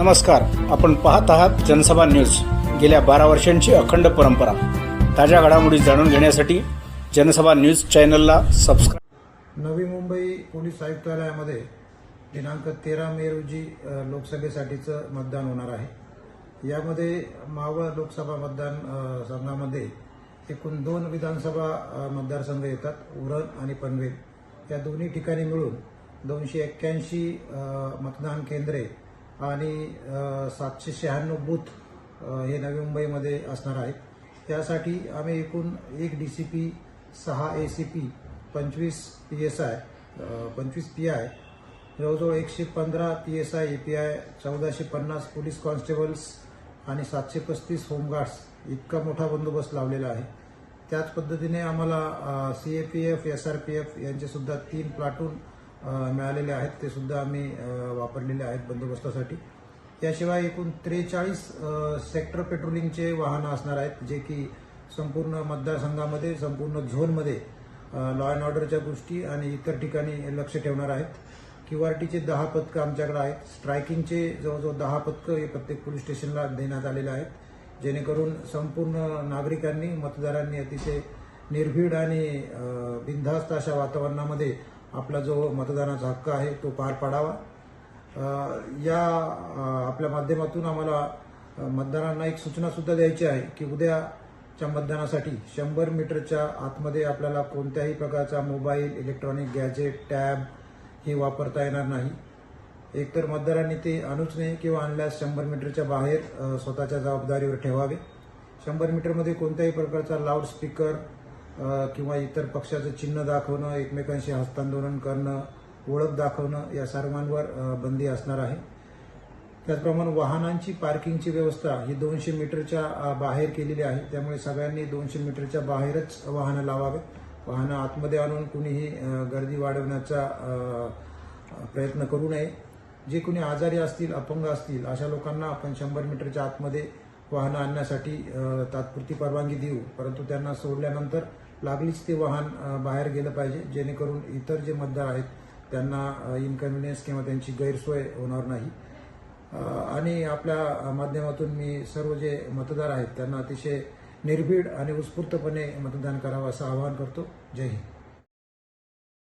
नमस्कार आपण पाहत आहात जनसभा न्यूज. गेल्या बारा वर्षांची अखंड परंपरा. ताज्या घडामोडी जाणून घेण्यासाठी जनसभा न्यूज चॅनलला सबस्क्राईब नवी मुंबई पोलीस आयुक्तालयामध्ये दिनांक तेरा मे रोजी लोकसभेसाठीचं मतदान होणार आहे. यामध्ये मावळ लोकसभा मतदान संघामध्ये एकूण दोन विधानसभा मतदारसंघ येतात उरण आणि पनवेल. या दोन्ही ठिकाणी मिळून दोनशे एक्क्याऐंशी मतदान केंद्रे आणि सातशे शहाण्णव बूथ हे नवी मुंबईमध्ये असणार आहेत. त्यासाठी आम्ही एकूण एक डी सी पी सहा ए सी पी पंचवीस पी एस आय पंचवीस पी आय जवळजवळ एकशे पंधरा P S I A P I चौदाशे पन्नास पोलीस कॉन्स्टेबल्स आणि सातशे पस्तीस होमगार्ड्स इतका मोठा बंदोबस्त लावलेला आहे. त्याच पद्धतीने आम्हाला C A P F S R P F यांचेसुद्धा तीन प्लाटून मिळालेले आहेत ते सुद्धा आम्ही वापरलेले आहेत बंदोबस्तासाठी. याशिवाय एकूण त्रेचाळीस सेक्टर पेट्रोलिंगचे वाहनं असणार आहेत जे की संपूर्ण मतदारसंघामध्ये संपूर्ण झोनमध्ये लॉ अँड ऑर्डरच्या गोष्टी आणि इतर ठिकाणी लक्ष ठेवणार आहेत. क्यू आर टीचे दहा पथकं आमच्याकडे आहेत. स्ट्रायकिंगचे जवळजवळ दहा पथकं हे प्रत्येक पोलीस स्टेशनला देण्यात आलेले आहेत. जेणेकरून संपूर्ण नागरिकांनी मतदारांनी अतिशय निर्भीड आणि बिनधास्त अशा वातावरणामध्ये आपला जो मतदानाचा हक्क आहे तो पार पाडावा. या आपल्या माध्यमातून आम्हाला मतदारांना एक सूचनासुद्धा द्यायची आहे की उद्याच्या मतदानासाठी शंभर मीटरच्या आतमध्ये आपल्याला कोणत्याही प्रकारचा मोबाईल इलेक्ट्रॉनिक गॅजेट टॅब हे वापरता येणार नाही. एकतर मतदारांनी ते आणूच नाही किंवा आणल्यास शंभर मीटरच्या बाहेर स्वतःच्या जबाबदारीवर ठेवावे. शंभर मीटरमध्ये कोणत्याही प्रकारचा लाऊडस्पीकर किंवा इतर पक्षाचं चिन्ह दाखवणं एकमेकांशी हस्तांदोलन करणं ओळख दाखवणं या सर्वांवर बंदी असणार आहे. त्याचप्रमाणे वाहनांची पार्किंगची व्यवस्था ही दोनशे मीटरच्या बाहेर केलेली आहे. त्यामुळे सगळ्यांनी दोनशे मीटरच्या बाहेरच वाहनं लावावे वाहनं आतमध्ये आणून कुणीही गर्दी वाढवण्याचा प्रयत्न करू नये. जे कोणी आजारी असतील अपंग असतील अशा लोकांना आपण शंभर मीटरच्या आतमध्ये वाहनं आणण्यासाठी तात्पुरती परवानगी देऊ. परंतु त्यांना सोडल्यानंतर लागलीच ते वाहन बाहेर गेलं पाहिजे. जेणेकरून इतर जे मतदार आहेत त्यांना इनकन्व्हिनियन्स किंवा त्यांची गैरसोय होणार नाही. आणि आपल्या माध्यमातून मी सर्व जे मतदार आहेत त्यांना अतिशय निर्भीड आणि उत्स्फूर्तपणे मतदान करावं असं आवाहन करतो. जय हिंद.